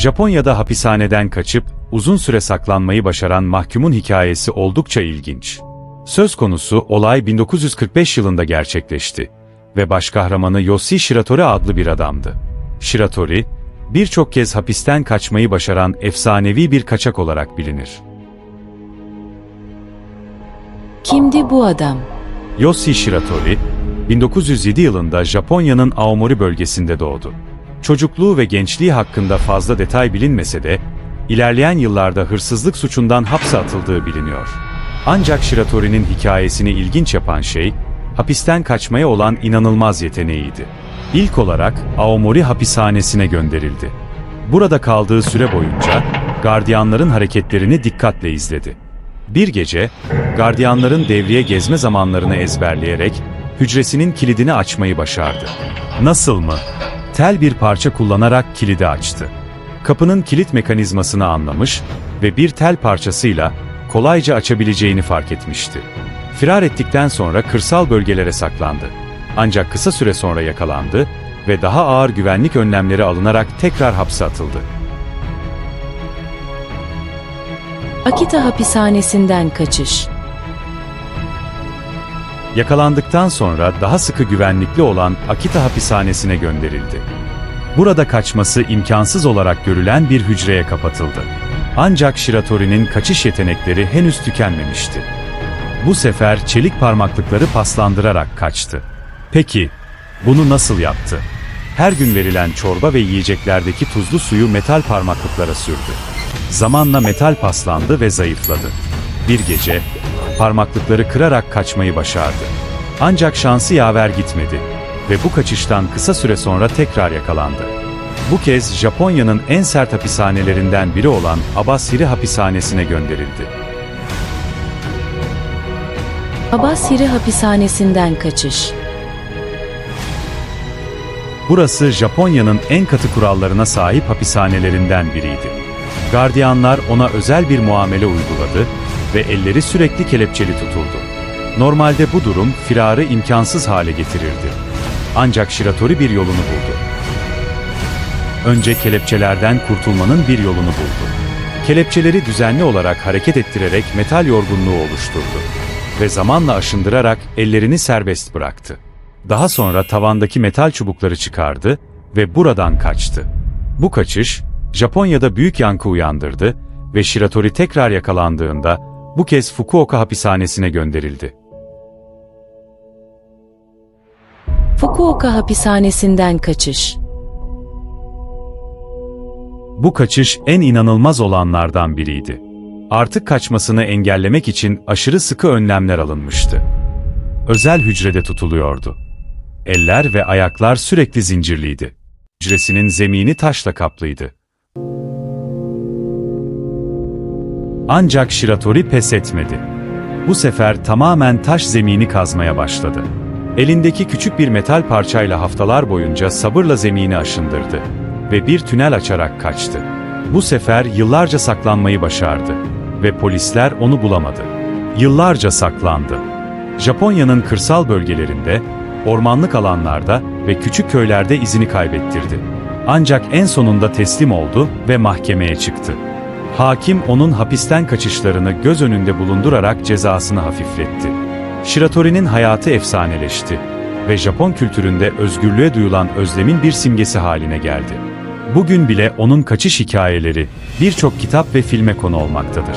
Japonya'da hapishaneden kaçıp uzun süre saklanmayı başaran mahkumun hikayesi oldukça ilginç. Söz konusu olay 1945 yılında gerçekleşti ve başkahramanı Yoshi Shiratori adlı bir adamdı. Shiratori, birçok kez hapisten kaçmayı başaran efsanevi bir kaçak olarak bilinir. Kimdi bu adam? Yoshi Shiratori, 1907 yılında Japonya'nın Aomori bölgesinde doğdu. Çocukluğu ve gençliği hakkında fazla detay bilinmese de, ilerleyen yıllarda hırsızlık suçundan hapse atıldığı biliniyor. Ancak Shiratori'nin hikayesini ilginç yapan şey, hapisten kaçmaya olan inanılmaz yeteneğiydi. İlk olarak Aomori hapishanesine gönderildi. Burada kaldığı süre boyunca, gardiyanların hareketlerini dikkatle izledi. Bir gece, gardiyanların devriye gezme zamanlarını ezberleyerek hücresinin kilidini açmayı başardı. Nasıl mı? Tel bir parça kullanarak kilidi açtı. Kapının kilit mekanizmasını anlamış ve bir tel parçasıyla kolayca açabileceğini fark etmişti. Firar ettikten sonra kırsal bölgelere saklandı. Ancak kısa süre sonra yakalandı ve daha ağır güvenlik önlemleri alınarak tekrar hapse atıldı. Akita hapishanesinden kaçış. Yakalandıktan sonra daha sıkı güvenlikli olan Akita hapishanesine gönderildi. Burada kaçması imkansız olarak görülen bir hücreye kapatıldı. Ancak Shiratori'nin kaçış yetenekleri henüz tükenmemişti. Bu sefer çelik parmaklıkları paslandırarak kaçtı. Peki, bunu nasıl yaptı? Her gün verilen çorba ve yiyeceklerdeki tuzlu suyu metal parmaklıklara sürdü. Zamanla metal paslandı ve zayıfladı. Bir gece, parmaklıkları kırarak kaçmayı başardı. Ancak şansı yaver gitmedi ve bu kaçıştan kısa süre sonra tekrar yakalandı. Bu kez Japonya'nın en sert hapishanelerinden biri olan Abashiri hapishanesine gönderildi. Abashiri hapishanesinden kaçış. Burası Japonya'nın en katı kurallarına sahip hapishanelerinden biriydi. Gardiyanlar ona özel bir muamele uyguladı ve elleri sürekli kelepçeli tutuldu. Normalde bu durum firarı imkansız hale getirirdi. Ancak Shiratori bir yolunu buldu. Önce kelepçelerden kurtulmanın bir yolunu buldu. Kelepçeleri düzenli olarak hareket ettirerek metal yorgunluğu oluşturdu ve zamanla aşındırarak ellerini serbest bıraktı. Daha sonra tavandaki metal çubukları çıkardı ve buradan kaçtı. Bu kaçış, Japonya'da büyük yankı uyandırdı ve Shiratori tekrar yakalandığında bu kez Fukuoka hapishanesine gönderildi. Fukuoka hapishanesinden kaçış. Bu kaçış en inanılmaz olanlardan biriydi. Artık kaçmasını engellemek için aşırı sıkı önlemler alınmıştı. Özel hücrede tutuluyordu. Eller ve ayaklar sürekli zincirliydi. Hücresinin zemini taşla kaplıydı. Ancak Shiratori pes etmedi. Bu sefer tamamen taş zemini kazmaya başladı. Elindeki küçük bir metal parçayla haftalar boyunca sabırla zemini aşındırdı ve bir tünel açarak kaçtı. Bu sefer yıllarca saklanmayı başardı ve polisler onu bulamadı. Yıllarca saklandı. Japonya'nın kırsal bölgelerinde, ormanlık alanlarda ve küçük köylerde izini kaybettirdi. Ancak en sonunda teslim oldu ve mahkemeye çıktı. Hakim onun hapisten kaçışlarını göz önünde bulundurarak cezasını hafifletti. Shiratori'nin hayatı efsaneleşti ve Japon kültüründe özgürlüğe duyulan özlemin bir simgesi haline geldi. Bugün bile onun kaçış hikayeleri birçok kitap ve filme konu olmaktadır.